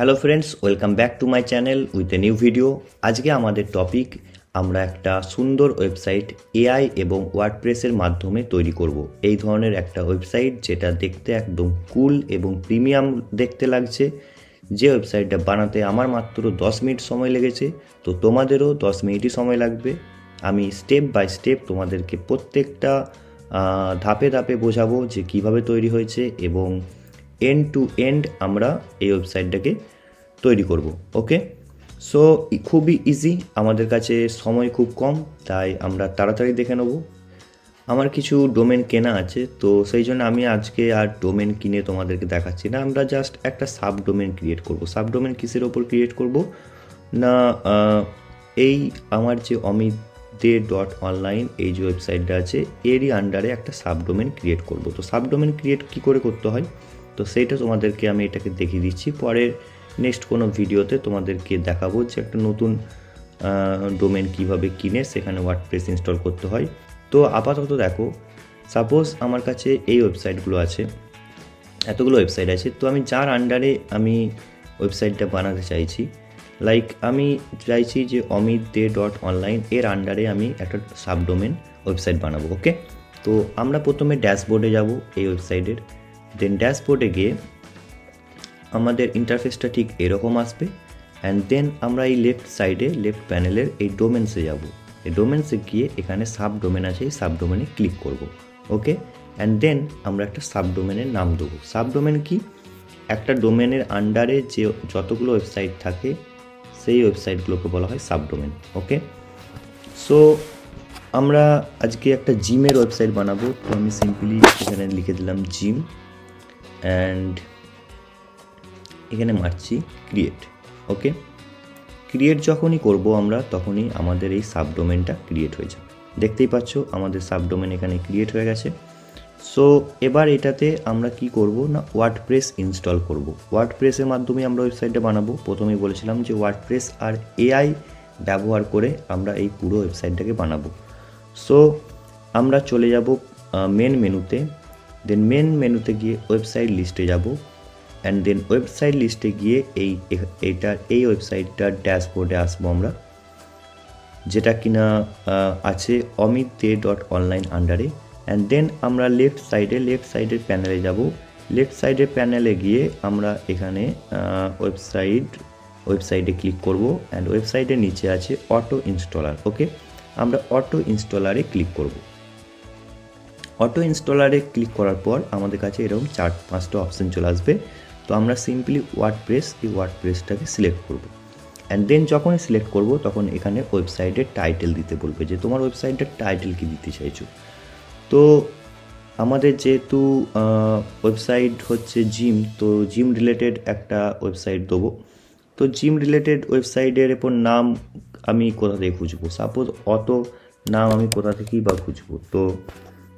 Hello friends welcome back to my channel with a new video আজকে আমাদের topic আমরা একটা সুন্দর ওয়েবসাইট এআই এবং ওয়ার্ডপ্রেসের মাধ্যমে তৈরি করব। এই ধরনের একটা ওয়েবসাইট যেটা দেখতে একদম কুল এবং প্রিমিয়াম দেখতে লাগছে। যে ওয়েবসাইটটা বানাতে আমার মাত্র দশ মিনিট সময় লেগেছে, তো তোমাদেরও দশ মিনিটই সময় লাগবে। আমি স্টেপ বাই স্টেপ তোমাদেরকে প্রত্যেকটা ধাপে ধাপে বোঝাবো যে কীভাবে তৈরি হয়েছে এবং এন্ড টু এন্ড আমরা এই ওয়েবসাইটটাকে তৈরি করব ওকে সো খুবই ইজি আমাদের কাছে সময় খুব কম, তাই আমরা তাড়াতাড়ি দেখে নেব। আমার কিছু ডোমেন কেনা আছে, তো সেই জন্য আমি আজকে আর ডোমেন কিনে তোমাদেরকে দেখাচ্ছি না। আমরা জাস্ট একটা সাব ডোমেন ক্রিয়েট করব। সাব ডোমেন কিসের ওপর ক্রিয়েট করব? না এই আমার যে অমিত দে ডট অনলাইন এই যে ওয়েবসাইটটা আছে, এরই আন্ডারে একটা সাবডোমেন ক্রিয়েট করব। তো সাবডোমেন ক্রিয়েট কী করে করতে হয়? তো সেইটা তোমাদেরকে আমি এটাকে দেখিয়ে দিচ্ছি। পরের নেক্সট কোনো ভিডিওতে তোমাদেরকে দেখাবো যে একটা নতুন ডোমেন কীভাবে কিনে সেখানে ওয়ার্ডপ্রেস ইনস্টল করতে হয়। তো আপাতত দেখো সাপোজ আমার কাছে এই ওয়েবসাইটগুলো আছে, এতগুলো ওয়েবসাইট আছে, তো আমি যার আন্ডারে আমি ওয়েবসাইটটা বানাতে চাইছি লাইক আমি চাইছি যে অমিত দে ডট অনলাইন এর আন্ডারে আমি একটা সাবডোমেন ওয়েবসাইট বানাবো ওকে তো আমরা প্রথমে ড্যাশবোর্ডে যাব এই ওয়েবসাইটের দেন ড্যাশবোর্ডে গিয়ে আমাদের ইন্টারফেসটা ঠিক এরকম আসবে। অ্যান্ড দেন আমরা এই লেফট সাইডে লেফট প্যানেলের এই ডোমেন্সে যাব। এই ডোমেন্সে গিয়ে এখানে সাব ডোমেন আছে, এই সাব ডোমেনে ক্লিক করব। ওকে অ্যান্ড দেন আমরা একটা সাব ডোমেনের নাম দেবো। সাব ডোমেন কি? একটা ডোমেনের আন্ডারে যে যতগুলো ওয়েবসাইট থাকে, সেই ওয়েবসাইটগুলোকে বলা হয় সাব ডোমেন ওকে সো আমরা আজকে একটা জিমের ওয়েবসাইট বানাবো। তো আমি সিম্পলি এখানে লিখে দিলাম জিম অ্যান্ড এখানে মারছি ক্রিয়েট ওকে ক্রিয়েট যখনই করব আমরা, তখনই আমাদের এই সাবডোমেনটা ক্রিয়েট হয়ে যাবে। দেখতেই পাচ্ছ, আমাদের সাবডোমেন এখানে ক্রিয়েট হয়ে গেছে। সো এবার এটাতে আমরা কি করব না ওয়ার্ডপ্রেস ইনস্টল করব। ওয়ার্ডপ্রেসের মাধ্যমে আমরা ওয়েবসাইটটা বানাবো। প্রথমেই বলেছিলাম যে ওয়ার্ডপ্রেস আর এআই ব্যবহার করে আমরা এই পুরো ওয়েবসাইটটাকে বানাবো। সো আমরা চলে যাব মেন মেনুতে দেন মেন মেনুতে গিয়ে ওয়েবসাইট লিস্টে যাব। অ্যান্ড দেন ওয়েবসাইট লিস্টে গিয়ে এই এইটার এই ওয়েবসাইটটার ড্যাশবোর্ডে আসব আমরা। যেটা কিনা আছে অমিত দে ডট অনলাইন আন্ডারে অ্যান্ড দেন আমরা লেফট সাইডে লেফট সাইডের প্যানেলে যাব। লেফট সাইডের প্যানেলে গিয়ে আমরা এখানে ওয়েবসাইট ওয়েবসাইটে ক্লিক করব। অ্যান্ড ওয়েবসাইটের নিচে আছে অটো ইনস্টলার ওকে আমরা অটো ইনস্টলারে ক্লিক করব। অটো ইনস্টলারে ক্লিক করার পর আমাদের কাছে এরকম চার, পাঁচটা অপশান চলে আসবে। তো আমরা সিম্পলি ওয়ার্ডপ্রেস এই ওয়ার্ডপ্রেসটাকে সিলেক্ট করব। অ্যান্ড দেন যখনই সিলেক্ট করব, তখন এখানে ওয়েবসাইটের টাইটেল দিতে বলবে যে, তোমার ওয়েবসাইটের টাইটেল কি দিতে চাইছো? তো আমাদের যেহেতু ওয়েবসাইট হচ্ছে জিম তো জিম রিলেটেড একটা ওয়েবসাইট দেবো। তো জিম রিলেটেড ওয়েবসাইটের এরপর নাম আমি কোথা থেকে খুঁজবো? সাপোজ অত নাম আমি কোথা থেকেই বা খুঁজবো? তো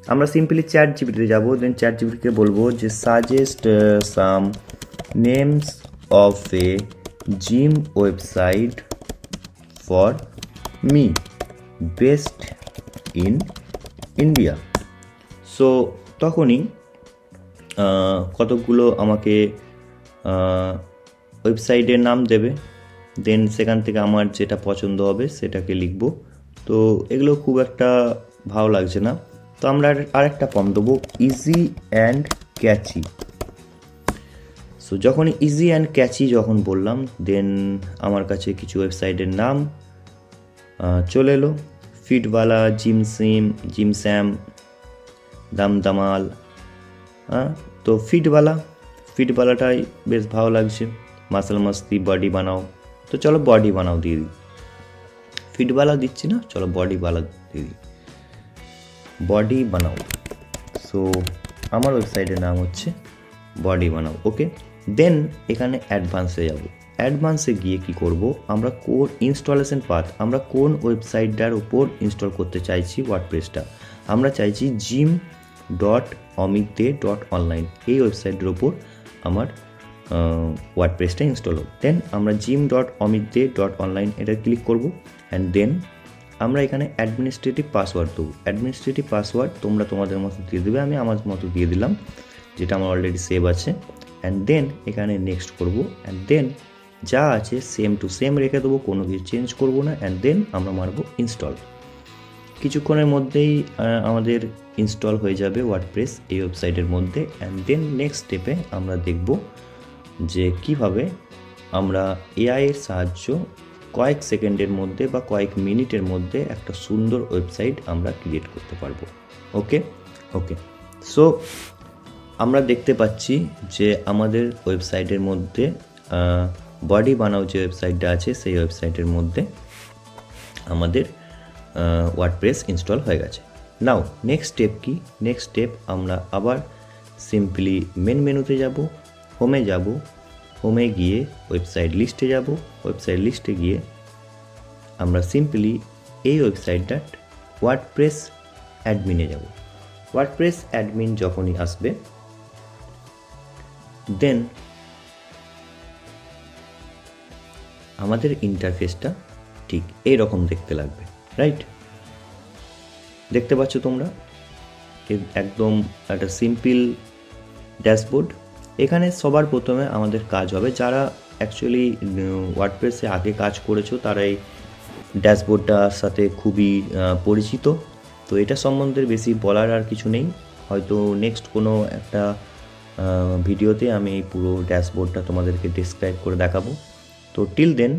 আমরা সিম্পলি চ্যাট জিবিতে যাব দেন চ্যাট জিবিকে বলব যে suggest some names of a gym website for me best in India so তখনই আহ, কতকগুলো আমাকে ওয়েবসাইটের নাম দেবে দেন সেখান থেকে আমার যেটা পছন্দ হবে সেটাকে লিখব। তো এগুলো খুব একটা ভালো লাগছে না। তো আমরা আর একটা ফর্ম দেবো ইজি অ্যান্ড ক্যাচি সো যখন ইজি অ্যান্ড ক্যাচি যখন বললাম দেন আমার কাছে কিছু ওয়েবসাইটের নাম চলে এলো। ফিটওয়ালা জিম সিম জিম স্যাম দাম দামাল হ্যাঁ তো ফিটওয়ালা ফিটওয়ালাটাই বেশ ভালো লাগছে। মাসল মাস্তি বডি বানাও। তো চলো বডি বানাও, দিয়ে দিই। ফিটওয়ালা দিচ্ছি না, চলো বডি বালা দিই। বডি বানাও। সো আমার ওয়েবসাইটের নাম হচ্ছে বডি বানাও ওকে দেন এখানে অ্যাডভান্সে যাব। অ্যাডভান্সে গিয়ে কি করব? আমরা কোন ইনস্টলেশন পাথ আমরা কোন ওয়েবসাইটটার উপর ইনস্টল করতে চাইছি ওয়ার্ডপ্রেসটা আমরা চাইছি gym dot Amit De dot online এই ওয়েবসাইটের ওপর আমার ওয়ার্ডপ্রেসটা ইনস্টল হোক। দেন আমরা gym dot Amit De dot online এটা ক্লিক করব। অ্যান্ড দেন আমরা এখানে অ্যাডমিনিস্ট্রেটিভ পাসওয়ার্ড দেবো। অ্যাডমিনিস্ট্রেটিভ পাসওয়ার্ড তোমরা তোমাদের মতো দিয়ে দেবে, আমি আমার মতো দিয়ে দিলাম, যেটা আমার অলরেডি সেভ আছে। অ্যান্ড দেন এখানে নেক্সট করব। অ্যান্ড দেন যা আছে সেম টু সেম রেখে দেবো, কোনো কিছু চেঞ্জ করব না। অ্যান্ড দেন আমরা মারবো ইনস্টল কিছুক্ষণের মধ্যেই আমাদের ইনস্টল হয়ে যাবে ওয়ার্ডপ্রেস এই ওয়েবসাইটের মধ্যে। অ্যান্ড দেন নেক্সট স্টেপে আমরা দেখব যে কীভাবে আমরা এআইয়ের সাহায্য কয়েক সেকেন্ডের মধ্যে বা কয়েক মিনিটের মধ্যে একটা সুন্দর ওয়েবসাইট আমরা ক্রিয়েট করতে পারব। ওকে? ওকে। সো, আমরা দেখতে পাচ্ছি যে আমাদের ওয়েবসাইটের মধ্যে বডি বানাও যে ওয়েবসাইটটা আছে, সেই ওয়েবসাইটের মধ্যে আমাদের ওয়ার্ডপ্রেস ইনস্টল হয়ে গেছে। নাও নেক্সট স্টেপ কি? নেক্সট স্টেপ আমরা আবার সিম্পলি মেন মেনুতে যাব হোমে যাব হোমে গিয়ে ওয়েবসাইট লিস্টে যাব। ওয়েবসাইট লিস্টে গিয়ে আমরা সিম্পলি এই ওয়েবসাইটটা ওয়ার্ডপ্রেস অ্যাডমিনে যাব। ওয়ার্ডপ্রেস অ্যাডমিন যখনই আসবে দেন আমাদের ইন্টারফেসটা ঠিক এই রকম দেখতে লাগবে রাইট দেখতে পাচ্ছ তোমরা? একদম একটা সিম্পল ড্যাশবোর্ড এখানে সবার প্রথমে আমাদের কাজ হবে। যারা অ্যাকচুয়ালি ওয়ার্ডপ্রেসে আগে কাজ করেছ তারা এই ড্যাশবোর্ডটার সাথে খুবই পরিচিত। তো এটা সম্বন্ধে বেশি বলার আর কিছু নেই। হয়তো নেক্সট কোনো একটা ভিডিওতে আমি এই পুরো ড্যাশবোর্ডটা তোমাদেরকে ডিসক্রাইব করে দেখাবো। তো টিল দেন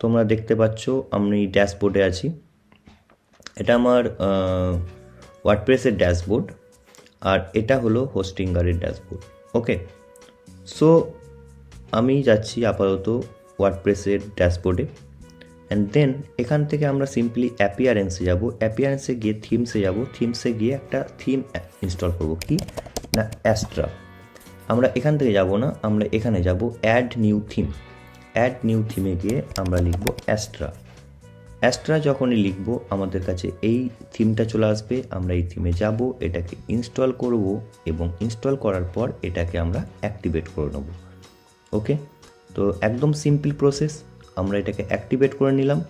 তোমরা দেখতে পাচ্ছ, আমি ড্যাশবোর্ডে আছি। এটা আমার ওয়ার্ডপ্রেসের ড্যাশবোর্ড। আর এটা হলো হোস্টিঙ্গারের ড্যাশবোর্ড। ওকে সো আমি যাচ্ছি আপাতত ওয়ার্ডপ্রেসের ড্যাশবোর্ডে অ্যান্ড দেন এখান থেকে আমরা সিম্পলি অ্যাপিয়ারেন্সে যাব। অ্যাপিয়ারেন্সে গিয়ে থিমসে যাব। থিমসে গিয়ে একটা থিম ইনস্টল করব। কি? না অ্যাস্ট্রা আমরা এখান থেকে যাব না, আমরা এখানে যাব। Add new theme add new থিমে গিয়ে আমরা লিখব অ্যাস্ট্রা অ্যাস্ট্রা যখনই লিখব, আমাদের কাছে এই থিমটা চলে আসবে। আমরা এই থিমে যাব, এটাকে ইনস্টল করব এবং ইনস্টল করার পর এটাকে আমরা অ্যাক্টিভেট করে নেব। ওকে তো একদম সিম্পল প্রসেস আমরা এটাকে অ্যাক্টিভেট করে নিলাম।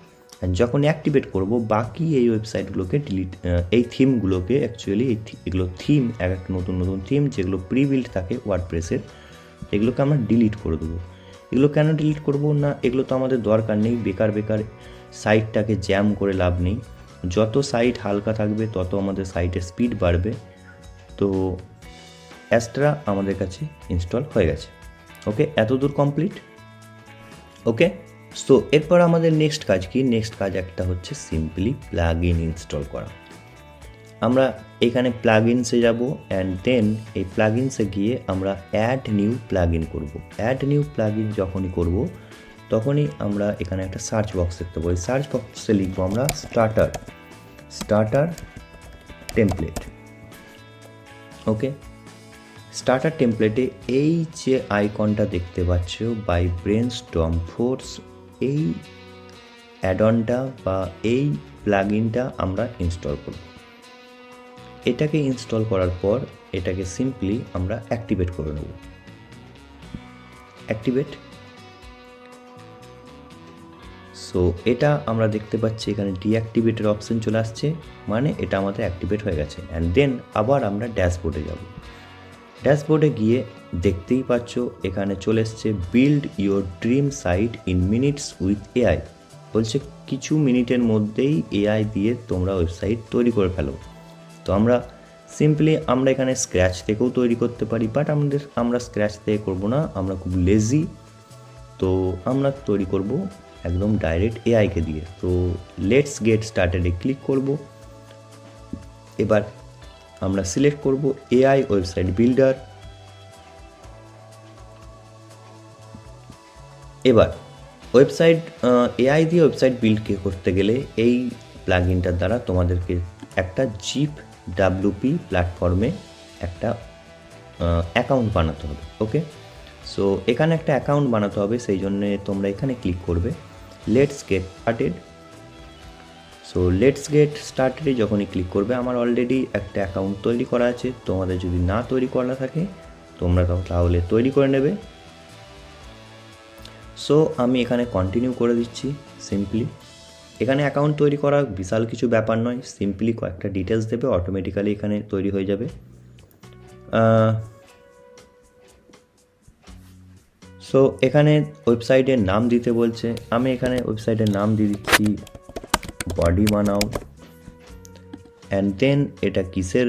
যখন অ্যাক্টিভেট করব, বাকি এই ওয়েবসাইটগুলোকে ডিলিট এই থিমগুলোকে অ্যাকচুয়ালি এই এগুলো থিম এক একটা নতুন নতুন থিম যেগুলো প্রি থাকে ওয়ার্ডপ্রেসের এগুলোকে আমরা ডিলিট করে দেবো। এগুলো কেন ডিলিট করব না? এগুলো তো আমাদের দরকার নেই, বেকার বেকার সাইটটাকে জ্যাম করে লাভ নেই। যত সাইট হালকা থাকবে, তত আমাদের সাইটের স্পিড বাড়বে। তো অ্যাস্ট্রা আমাদের কাছে ইনস্টল হয়ে গেছে। ওকে এত দূর কমপ্লিট ওকে সো এরপর আমাদের নেক্সট কাজ কি? নেক্সট কাজ একটা হচ্ছে সিম্পলি প্লাগ ইন ইনস্টল করা। আমরা এখানে প্লাগ ইনসে যাব অ্যান্ড দেন এই প্লাগ ইনসে গিয়ে আমরা অ্যাড নিউ প্লাগ ইন করব। অ্যাড নিউ প্লাগ ইন যখনই করব তখনই আমরা এখানে একটা সার্চ বক্স দেখতে পাবো সার্চ বক্সে লিখব আমরা starter starter template okay starter টেমপ্লেটে এই যে আইকনটা দেখতে পাচ্ছ বাই ব্রেন স্টম ফোর্স এই অ্যাডনটা বা এই প্লাগইনটা আমরা ইনস্টল করব। এটাকে ইনস্টল করার পর এটাকে সিম্পলি আমরা অ্যাক্টিভেট করে নেব। অ্যাক্টিভেট সো এটা আমরা দেখতে পাচ্ছি এখানে ডিঅ্যাক্টিভেটের অপশন চলে আসছে মানে এটা আমাদের অ্যাক্টিভেট হয়ে গেছে। অ্যান্ড দেন আবার আমরা ড্যাশবোর্ডে যাব। ড্যাশবোর্ডে গিয়ে দেখতেই পাচ্ছ এখানে চলে এসছে build your dream site in minutes with AI বলছে কিছু মিনিটের মধ্যেই এআই দিয়ে তোমরা ওয়েবসাইট তৈরি করে ফেলো। তো আমরা সিম্পলি আমরা এখানে স্ক্র্যাচ থেকেও তৈরি করতে পারি বাট আমাদের, আমরা স্ক্র্যাচ থেকে করব না, আমরা খুব লেজি তো আমরা তৈরি করব একদম ডাইরেক্ট এআইকে দিয়ে। তো লেটস গেট স্টার্টেডে ক্লিক করব। এবার আমরা সিলেক্ট করব এআই ওয়েবসাইট বিল্ডার এবার ওয়েবসাইট এআই দিয়ে ওয়েবসাইট বিল্ড করতে গেলে এই প্লাগইনটার দ্বারা তোমাদেরকে একটা জিপ ডাব্লুপি প্ল্যাটফর্মে একটা অ্যাকাউন্ট বানাতে হবে ওকে সো এখানে একটা অ্যাকাউন্ট বানাতে হবে, সেই জন্যে তোমরা এখানে ক্লিক করবে। Let's get started so let's get স্টার্টেডে যখনই ক্লিক করবে, আমার অলরেডি একটা অ্যাকাউন্ট তৈরি করা আছে। তোমাদের যদি না তৈরি করা থাকে, তোমরা তাহলে তৈরি করে নেবে। সো আমি এখানে কন্টিনিউ করে দিচ্ছি সিম্পলি এখানে অ্যাকাউন্ট তৈরি করা বিশাল কিছু ব্যাপার নয় সিম্পলি কয়েকটা ডিটেলস দেবে অটোমেটিক্যালি এখানে তৈরি হয়ে যাবে। সো এখানে ওয়েবসাইটের নাম দিতে বলছে। আমি এখানে ওয়েবসাইটের নাম দিয়ে দিচ্ছি বডি বানাও। অ্যান্ড দেন এটা কিসের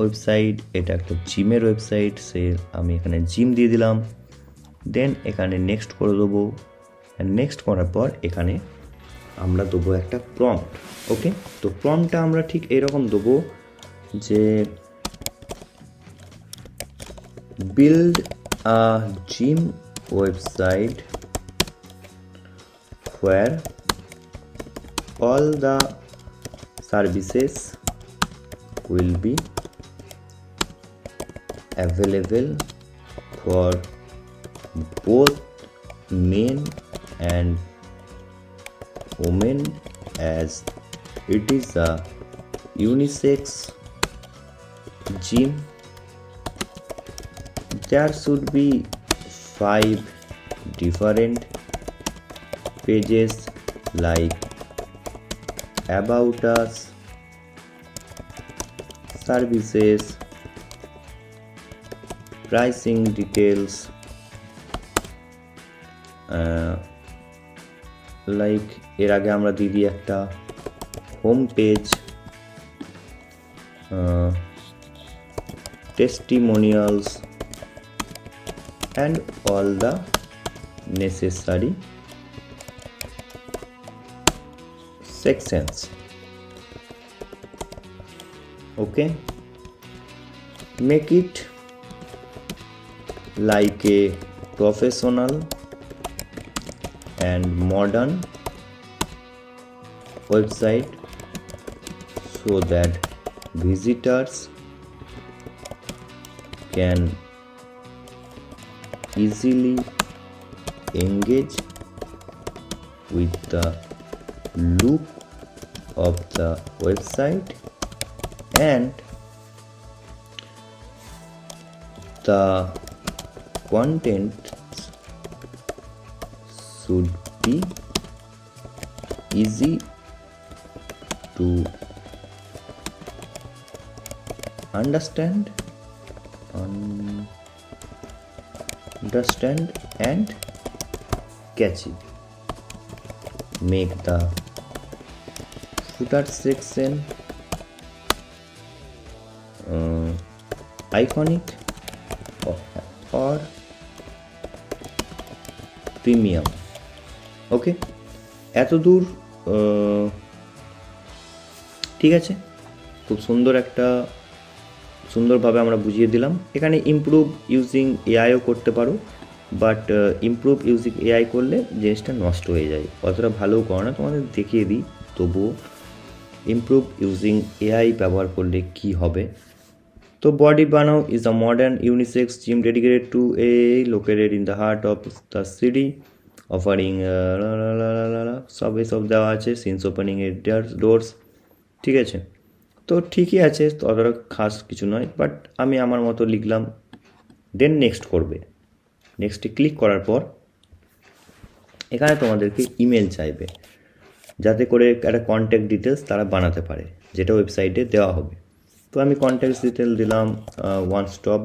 ওয়েবসাইট এটা একটা জিমের ওয়েবসাইট সে আমি এখানে জিম দিয়ে দিলাম। দেন এখানে নেক্সট করে দেবো। অ্যান্ড নেক্সট করার পর, এখানে আমরা দেবো একটা প্রম্পট ওকে তো প্রম্পটটা আমরা ঠিক এরকম দেবো যে, build a gym website where all the services will be available for both men and women as it is a unisex gym. There should be five different pages like about us services pricing details like এর আগে আমরা দিয়ে দিই একটা home page testimonials and all the necessary sections okay make it like a professional and modern website so that visitors can easily engage with the look of the website and the content should be easy to understand un- understand and catchy make the footer section uh, iconic or, or premium okay এত দূর ঠিক আছে খুব সুন্দর একটা সুন্দরভাবে আমরা বুঝিয়ে দিলাম এখানে ইমপ্রুভ ইউজিং এআইও করতে পারো বাট ইমপ্রুভ ইউজিং এআই করলে জিনিসটা নষ্ট হয়ে যায় অতটা ভালোও করে না তোমাদের দেখিয়ে দিই তবুও ইমপ্রুভ ইউজিং এআই ব্যবহার করলে কি হবে তো বডি বানাও is a modern unisex gym dedicated to a located in the heart of the city offering সব এসব দেওয়া আছে সিন্স ওপেনিং এর ডোরস ঠিক আছে তো ঠিকই আছে ততটা খাস কিছু নয় বাট আমি আমার মতো লিখলাম দেন নেক্সট করবে। নেক্সটে ক্লিক করার পর, এখানে তোমাদেরকে ইমেল চাইবে, যাতে করে একটা কন্ট্যাক্ট ডিটেলস তারা বানাতে পারে, যেটা ওয়েবসাইটে দেওয়া হবে। তো আমি কন্ট্যাক্ট ডিটেল দিলাম ওয়ান স্টপ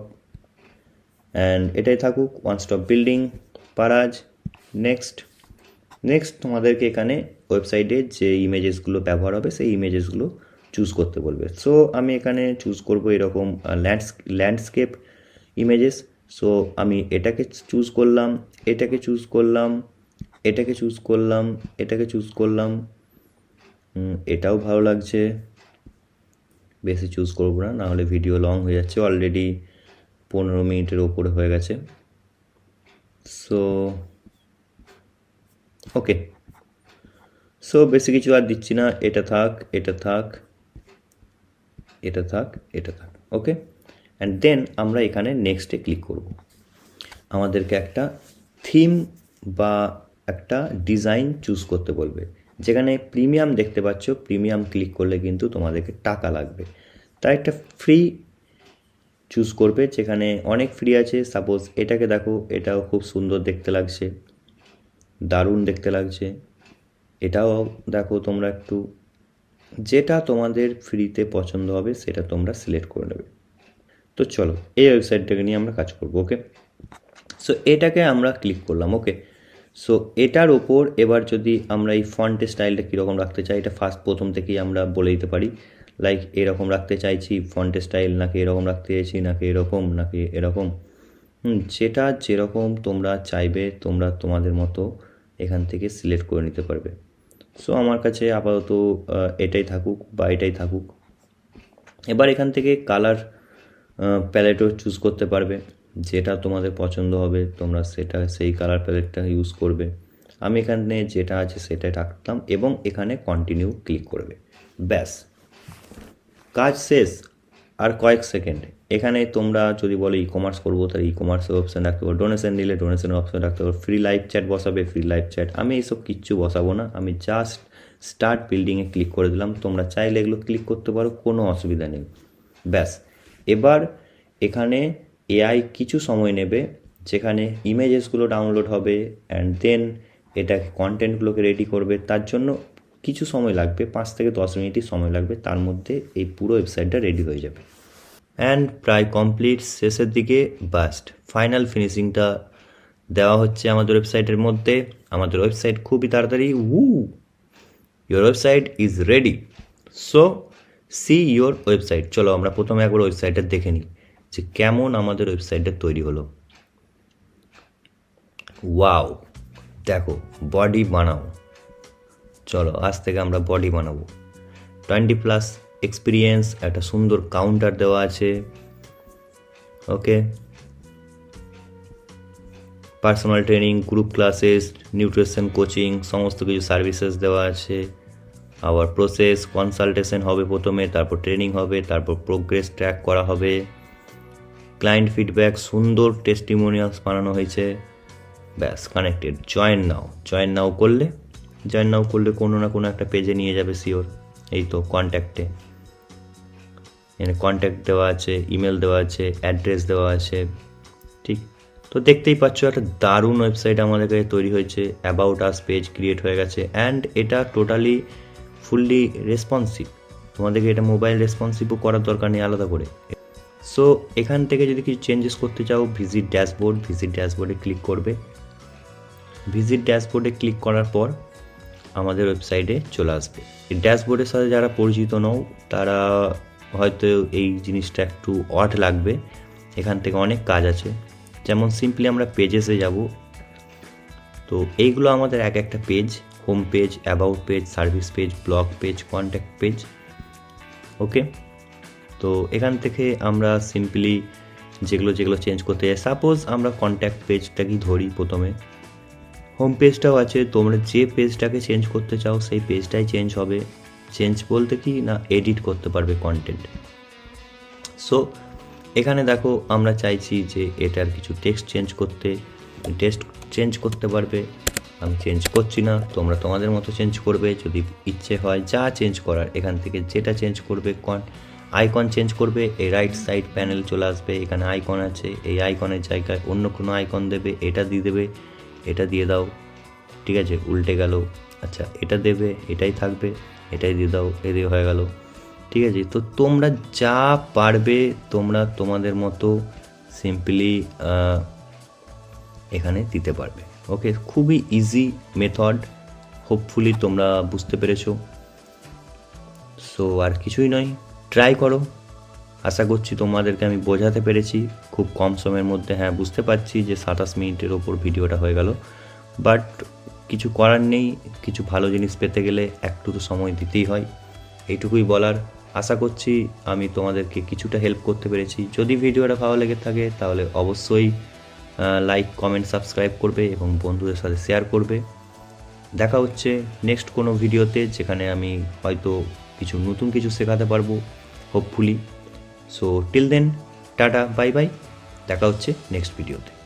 অ্যান্ড এটাই থাকুক ওয়ান স্টপ বিল্ডিং পারাজ নেক্সট নেক্সট তোমাদেরকে এখানে ওয়েবসাইটে যে ইমেজেসগুলো ব্যবহার হবে, সেই ইমেজেসগুলো চুজ করতে বলবে। সো আমি এখানে চুজ করব এরকম ল্যান্ডস ল্যান্ডস্কেপ ইমেজেস সো আমি এটাকে চুজ করলাম, এটাকে চুজ করলাম, এটাকে চুজ করলাম, এটাকে চুজ করলাম। এটাও ভালো লাগছে। বেশি চুজ করব না, নাহলে ভিডিও লং হয়ে যাচ্ছে অলরেডি পনেরো মিনিটের ওপরে হয়ে গেছে। সো ওকে সো বেশি কিছু আর দিচ্ছি না, এটা থাক এটা থাক। এটা থাক এটা থাক ওকে অ্যান্ড দেন আমরা এখানে নেক্সটে ক্লিক করব। আমাদেরকে একটা থিম বা একটা ডিজাইন চুজ করতে বলবে। যেখানে প্রিমিয়াম দেখতে পাচ্ছ প্রিমিয়াম ক্লিক করলে কিন্তু তোমাদেরকে টাকা লাগবে। তাই একটা ফ্রি চুজ করবে, যেখানে অনেক ফ্রি আছে। সাপোজ এটাকে দেখো, এটাও খুব সুন্দর দেখতে লাগছে, দারুণ দেখতে লাগছে। এটাও দেখো তোমরা একটু যেটা তোমাদের ফ্রিতে পছন্দ হবে, সেটা তোমরা সিলেক্ট করে নেবে। তো চলো, এই ওয়েবসাইটটাকে নিয়ে আমরা কাজ করব ওকে সো এটাকে আমরা ক্লিক করলাম ওকে সো এটার ওপর এবার যদি আমরা এই ফন্টের স্টাইলটা কীরকম রাখতে চাই, এটা ফার্স্ট প্রথম থেকেই আমরা বলে দিতে পারি। লাইক এরকম রাখতে চাইছি ফন্টের স্টাইল নাকি এরকম রাখতে চাইছি, নাকি এরকম নাকি এরকম। যেটা যেরকম তোমরা চাইবে, তোমরা তোমাদের মতো এখান থেকে সিলেক্ট করে নিতে পারবে। সো আমার কাছে আপাতত এটাই থাকুক বা এটাই থাকুক। এবার এখান থেকে কালার প্যালেটও চুজ করতে পারবে। যেটা তোমাদের পছন্দ হবে, তোমরা সেটা, সেই কালার প্যালেটটা ইউজ করবে। আমি এখানে যেটা আছে সেটাই রাখতাম এবং এখানে কন্টিনিউ ক্লিক করবে। ব্যাস। কাজ শেষ। আর কয়েক সেকেন্ড এখানে তোমরা যদি বলো ই কমার্স করব, তাহলে ই কমার্সের অপশান রাখতে পারো। ডোনেশন নিলে ডোনেশনের অপশান রাখতে পারো। ফ্রি লাইভ চ্যাট বসাবে ফ্রি লাইভ চ্যাট আমি এইসব কিচ্ছু বসাবো না। আমি জাস্ট স্টার্ট বিল্ডিংয়ে ক্লিক করে দিলাম। তোমরা চাইলে এগুলো ক্লিক করতে পারো, কোনো অসুবিধা নেই। ব্যাস। এবার এখানে এআই কিছু সময় নেবে, যেখানে ইমেজেসগুলো ডাউনলোড হবে অ্যান্ড দেন এটা কন্টেন্টগুলোকে রেডি করবে। তার জন্য কিছু সময় লাগবে, পাঁচ থেকে দশ মিনিটই সময় লাগবে। তার মধ্যে এই পুরো ওয়েবসাইটটা রেডি হয়ে যাবে। অ্যান্ড প্রায় কমপ্লিট শেষের দিকে বাস্ট ফাইনাল ফিনিশিংটা দেওয়া হচ্ছে আমাদের ওয়েবসাইটের মধ্যে। আমাদের ওয়েবসাইট খুবই তাড়াতাড়ি। উ your website is ready so see your website চলো আমরা প্রথমে একবার ওয়েবসাইটটা দেখে নিই যে কেমন আমাদের ওয়েবসাইটটা তৈরি হলো। ওয়াও দেখো বডি বানাও। চলো, আজ থেকে আমরা বডি বানাবো। টোয়েন্টি প্লাস এক্সপিরিয়েন্স একটা সুন্দর কাউন্টার দেওয়া আছে। Okay personal training group classes nutrition coaching সমস্ত কিছু সার্ভিসেস দেওয়া আছে। আবার প্রসেস কনসালটেশন হবে প্রথমে, তারপর ট্রেনিং হবে, তারপর প্রোগ্রেস ট্র্যাক করা হবে। ক্লায়েন্ট ফিডব্যাক সুন্দর টেস্টিমোনিয়ালস বানানো হয়েছে। ব্যাস connected join now join now করলে জয়েন নাও করলে কোনো না কোনো একটা পেজে নিয়ে যাবে শিওর এই তো কন্ট্যাক্টে এখানে কন্ট্যাক্ট দেওয়া আছে ইমেল দেওয়া আছে অ্যাড্রেস দেওয়া আছে, ঠিক? তো দেখতেই পাচ্ছ একটা দারুণ ওয়েবসাইট আমাদের কাছে তৈরি হয়েছে অ্যাবাউট আস পেজ ক্রিয়েট হয়ে গেছে অ্যান্ড এটা টোটালি ফুললি রেসপন্সিভ তোমাদেরকে এটা মোবাইল রেসপন্সিভও করার দরকার নেই আলাদা করে। সো এখান থেকে যদি কিছু চেঞ্জেস করতে চাও ভিজিট ড্যাশবোর্ড ভিজিট ড্যাশবোর্ডে ক্লিক করবে। ভিজিট ড্যাশবোর্ডে ক্লিক করার পর আমাদের ওয়েবসাইটে চলে আসবে। ড্যাশবোর্ডের সাথে যারা পরিচিত নও, তারা হয়তো এই জিনিসটা একটু অড লাগবে। এখান থেকে অনেক কাজ আছে। যেমন সিম্পলি আমরা পেজেসে যাব। তো এইগুলো আমাদের এক একটা page home page about page service page blog page contact page okay তো এখান থেকে আমরা সিম্পলি যেগুলো যেগুলো চেঞ্জ করতে চাই সাপোজ আমরা কন্ট্যাক্ট পেজটাকেই ধরি প্রথমে? হোম পেজটাও আছে, তোমরা যে পেজটাকে চেঞ্জ করতে চাও, সেই পেজটাই চেঞ্জ হবে। চেঞ্জ বলতে কি না এডিট করতে পারবে কন্টেন্ট সো এখানে দেখো, আমরা চাইছি যে এটার কিছু টেক্সট চেঞ্জ করতে। টেক্সট চেঞ্জ করতে পারবে, আমি চেঞ্জ করছি না, তোমরা তোমাদের মতো চেঞ্জ করবে, যদি ইচ্ছে হয় যা চেঞ্জ করার, এখান থেকে যেটা চেঞ্জ করবে কন আইকন চেঞ্জ করবে এই রাইট সাইড প্যানেল চলে আসবে, এখানে আইকন আছে, এই আইকনের জায়গায় অন্য কোনো আইকন দেবে, এটা দিয়ে দেবে। এটা দিয়ে দাও। ঠিক আছে, উল্টে গেল। আচ্ছা এটা দেবে, এটাই থাকবে, এটাই দিয়ে দাও, এ দিয়ে হয়ে গেল। ঠিক আছে, তো তোমরা যা পারবে, তোমরা তোমাদের মতো সিম্পলি এখানে দিতে পারবে। ওকে খুবই ইজি মেথড হোপফুলি তোমরা বুঝতে পেরেছ। সো আর কিছুই নয়। ট্রাই করো। আশা করছি তোমাদেরকে আমি বোঝাতে পেরেছি। খুব কম সময়ের মধ্যে হ্যাঁ বুঝতে পারছি যে সাতাশ মিনিটের ওপর ভিডিওটা হয়ে গেল। বাট কিছু করার নেই, কিছু ভালো জিনিস পেতে গেলে একটু তো সময় দিতেই হয়। এইটুকুই বলার। আশা করছি আমি তোমাদেরকে কিছুটা হেল্প করতে পেরেছি। যদি ভিডিওটা ভালো লেগে থাকে, তাহলে অবশ্যই লাইক কমেন্ট সাবস্ক্রাইব করবে এবং বন্ধুদের সাথে শেয়ার করবে। দেখা হচ্ছে নেক্সট কোনো ভিডিওতে যেখানে আমি হয়তো কিছু নতুন কিছু শেখাতে পারব hopefully so till then tata bye bye দেখা হচ্ছে নেক্সট ভিডিওতে